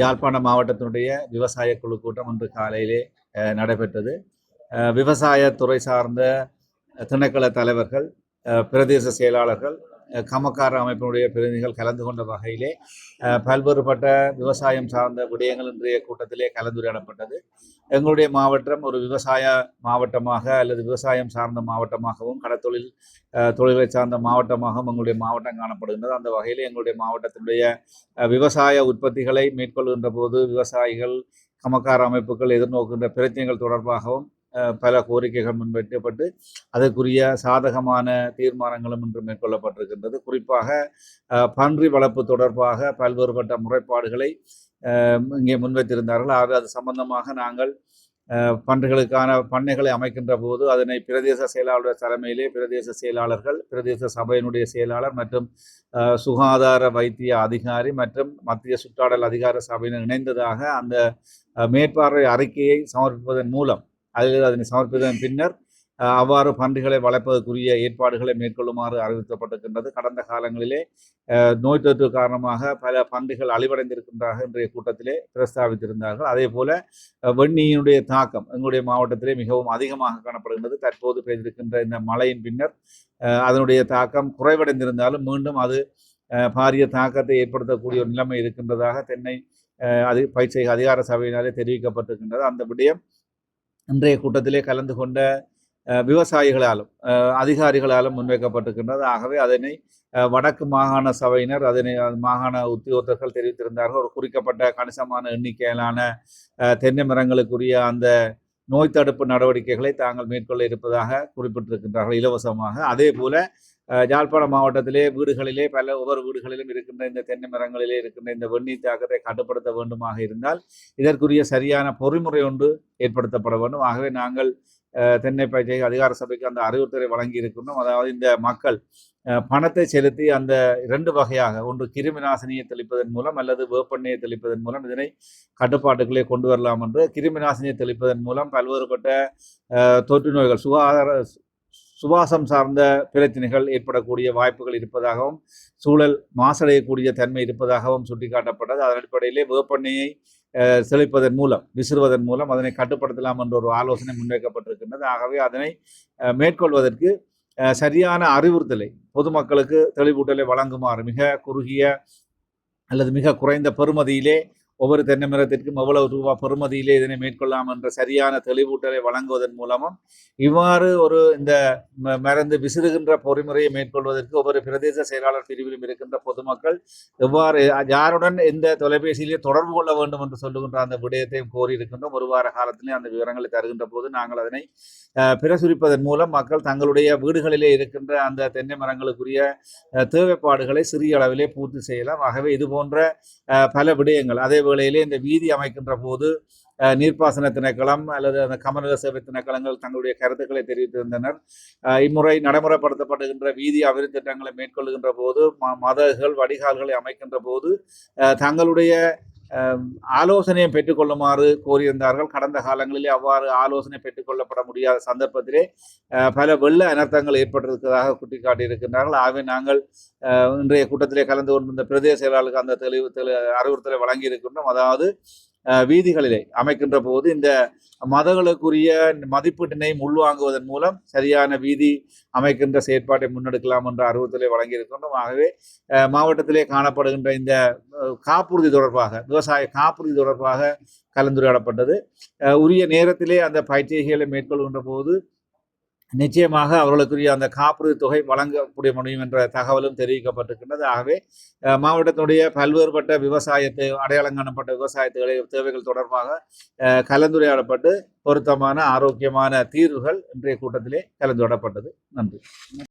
யாழ்ப்பாண மாவட்டத்தினுடைய விவசாய குழு கூட்டம் இன்று காலையிலே நடைபெற்றது. விவசாயத்துறை சார்ந்த திணைக்கள தலைவர்கள் பிரதேச செயலாளர்கள் கமக்கார அமைப்பினுடைய பிரதிநிதிகள் கலந்து கொண்ட வகையிலே பல்வேறுபட்ட விவசாயம் சார்ந்த விடயங்கள் இன்றைய கூட்டத்திலே கலந்துரையாடப்பட்டது. எங்களுடைய மாவட்டம் ஒரு விவசாய மாவட்டமாக அல்லது விவசாயம் சார்ந்த மாவட்டமாகவும் கடத்தொழில் தொழிலை சார்ந்த மாவட்டமாகவும் எங்களுடைய மாவட்டம் காணப்படுகின்றது. அந்த வகையில் எங்களுடைய மாவட்டத்தினுடைய விவசாய உற்பத்திகளை மேற்கொள்கின்ற போது விவசாயிகள் கமக்கார அமைப்புகள் எதிர்நோக்கின்ற பிரச்சனைகள் தொடர்பாகவும் பல கோரிக்கைகள் முன்வைக்கப்பட்டு அதற்குரிய சாதகமான தீர்மானங்களும் இன்று மேற்கொள்ளப்பட்டிருக்கின்றது. குறிப்பாக பன்றி வளர்ப்பு தொடர்பாக பல்வேறுபட்ட முறைப்பாடுகளை இங்கே முன்வைத்திருந்தார்கள். ஆக அது சம்பந்தமாக நாங்கள் அஹ், பன்றிகளுக்கான பண்ணைகளை அமைக்கின்ற போது அதனை பிரதேச செயலாளர் தலைமையிலே பிரதேச செயலாளர்கள் பிரதேச சபையினுடைய செயலாளர் மற்றும் சுகாதார வைத்திய அதிகாரி மற்றும் மத்திய சுற்றாடல் அதிகார சபையினர் இணைந்ததாக அந்த மேற்பார்வை அறிக்கையை சமர்ப்பிப்பதன் மூலம் அதில் அதனை சமர்ப்பித்ததன் பின்னர் அவ்வாறு பன்றிகளை வளர்ப்பதற்குரிய ஏற்பாடுகளை மேற்கொள்ளுமாறு அறிவிக்கப்பட்டிருக்கின்றது கடந்த காலங்களிலே நோய் தொற்று காரணமாக பல பன்றிகள் அழிவடைந்திருக்கின்றார்கள் இன்றைய கூட்டத்திலே பிரஸ்தாபித்திருந்தார்கள். அதே போல வெண்ணியினுடைய தாக்கம் எங்களுடைய மாவட்டத்திலே மிகவும் அதிகமாக காணப்படுகின்றது. தற்போது பெய்திருக்கின்ற இந்த மழையின் பின்னர் அதனுடைய தாக்கம் குறைவடைந்திருந்தாலும் மீண்டும் அது பாரிய தாக்கத்தை ஏற்படுத்தக்கூடிய ஒரு நிலைமை இருக்கின்றதாக தென்னை அது பயிற்சி அதிகார சபையினாலே தெரிவிக்கப்பட்டிருக்கின்றது. அந்த விடயம் இன்றைய கூட்டத்திலே கலந்து கொண்ட விவசாயிகளாலும் அதிகாரிகளாலும் முன்வைக்கப்பட்டிருக்கின்றது. ஆகவே அதனை வடக்கு மாகாண சபையினர் அதனை மாகாண உத்தியோகத்தர்கள் தெரிவித்திருந்தார்கள். ஒரு குறிக்கப்பட்ட கணிசமான எண்ணிக்கையிலான தென்னை மரங்களுக்குரிய அந்த நோய் தடுப்பு நடவடிக்கைகளை தாங்கள் மேற்கொள்ள இருப்பதாக குறிப்பிட்டிருக்கின்றார்கள் இலவசமாக. அதே போல அஹ், மாவட்டத்திலே வீடுகளிலே பல ஒவ்வொரு வீடுகளிலும் இருக்கின்ற இந்த தென்னை மரங்களிலே இருக்கின்ற இந்த வெந்நீர் தாக்கத்தை கட்டுப்படுத்த வேண்டுமாக இருந்தால் இதற்குரிய சரியான பொறிமுறை ஒன்று ஏற்படுத்தப்பட வேண்டும். ஆகவே நாங்கள் தென்னை பயிற்சி அதிகார சபைக்கு அந்த அறிவுறுத்தலை வழங்கி இருக்கின்றோம் அதாவது இந்த மக்கள் பணத்தை செலுத்தி அந்த இரண்டு வகையாக ஒன்று கிருமி நாசினியை தெளிப்பதன் மூலம் அல்லது வேப்பெண்ணெயை தெளிப்பதன் மூலம் இதனை கட்டுப்பாட்டுக்குள்ளே கொண்டு வரலாம் என்று கிருமி நாசினியை தெளிப்பதன் மூலம் பல்வேறுபட்ட தொற்று நோய்கள் சுகாதார சுவாசம் சார்ந்த பிரச்சனைகள் ஏற்படக்கூடிய வாய்ப்புகள் இருப்பதாகவும் சூழல் மாசடையக்கூடிய தன்மை இருப்பதாகவும் சுட்டிக்காட்டப்பட்டது. அதன் அடிப்படையிலே வேப்பெண்ணெயை செழிப்பதன் மூலம் விசிறுவதன் மூலம் அதனை கட்டுப்படுத்தலாம் என்ற ஒரு ஆலோசனை முன்வைக்கப்பட்டிருக்கின்றது. ஆகவே அதனை மேற்கொள்வதற்கு சரியான அறிவுறுத்தலை பொதுமக்களுக்கு தெளிவூட்டலை வழங்குமாறு மிக குறுகிய அல்லது மிக குறைந்த பெறுமதியிலே ஒவ்வொரு தென்னை மரத்திற்கும் எவ்வளவு ரூபா பெறுமதியிலே இதனை மேற்கொள்ளலாம் என்ற சரியான தெளிவூட்டலை வழங்குவதன் மூலமும் இவ்வாறு ஒரு இந்த ம- மருந்து விசிறுகின்ற பொறிமுறையை மேற்கொள்வதற்கு ஒவ்வொரு பிரதேச செயலாளர் பிரிவிலும் இருக்கின்ற பொதுமக்கள் எவ்வாறு யாருடன் எந்த தொலைபேசியிலே தொடர்பு கொள்ள வேண்டும் என்று சொல்லுகின்ற அந்த விடயத்தையும் கோரியிருக்கின்றோம். ஒரு வார காலத்திலே அந்த விவரங்களை தருகின்ற போது நாங்கள் அதனை பிரசுரிப்பதன் மூலம் மக்கள் தங்களுடைய வீடுகளிலே இருக்கின்ற அந்த தென்னை மரங்களுக்குரிய தேவைப்பாடுகளை சிறிய அளவிலே பூர்த்தி செய்யலாம். ஆகவே இது போன்ற பல விடயங்கள் அதே வேளையிலே இந்த வீதி அமைக்கின்ற போது நீர்ப்பாசன திணைக்களம் அல்லது அந்த கமநல சேவை திணைக்களங்கள் தங்களுடைய கருத்துக்களை தெரிவித்திருந்தனர். இம்முறை நடைமுறைப்படுத்தப்படுகின்ற வீதி அபிவிருத்தி திட்டங்களை மேற்கொள்கின்ற போது ம மதகுகள் வடிகால்களை அமைக்கின்ற போது தங்களுடைய ஆலோசனையை பெற்றுக்கொள்ளுமாறு கோரியிருந்தார்கள். கடந்த காலங்களிலே அவ்வாறு ஆலோசனை பெற்றுக்கொள்ளப்பட முடியாத சந்தர்ப்பத்திலே பல வெள்ள அனர்த்தங்கள் ஏற்பட்டிருக்கிறதாக சுட்டிக்காட்டியிருக்கின்றார்கள். ஆகவே நாங்கள் இன்றைய கூட்டத்திலே கலந்து கொண்டிருந்த பிரதேச செயலாளருக்கு அந்த தெளிவு தெளி அறிவுறுத்தலை வழங்கி இருக்கின்றோம் அதாவது வீதிகளிலே அமைக்கின்ற போது இந்த மதங்களுக்குரிய மதிப்பீட்டினை உள்வாங்குவதன் மூலம் சரியான வீதி அமைக்கின்ற செயற்பாட்டை முன்னெடுக்கலாம் என்ற அறிவுறுத்தலை வழங்கியிருக்கின்றோம். ஆகவே மாவட்டத்திலே காணப்படுகின்ற இந்த காப்புறுதி தொடர்பாக விவசாய காப்புறுதி தொடர்பாக கலந்துரையாடப்பட்டது. உரிய நேரத்திலே அந்த பயிற்சிகளை மேற்கொள்கின்ற போது நிச்சயமாக அவர்களுக்குரிய அந்த காப்புறுதி தொகை வழங்கக்கூடிய முடியும் என்ற தகவலும் தெரிவிக்கப்பட்டிருக்கின்றது. ஆகவே மாவட்டத்தினுடைய பல்வேறுபட்ட விவசாயத்தை அடையாளம் காணப்பட்ட விவசாயத்துகளை தேவைகள் தொடர்பாக கலந்துரையாடப்பட்டு பொருத்தமான ஆரோக்கியமான தீர்வுகள் இன்றைய கூட்டத்திலே கலந்துரையாடப்பட்டது. நன்றி.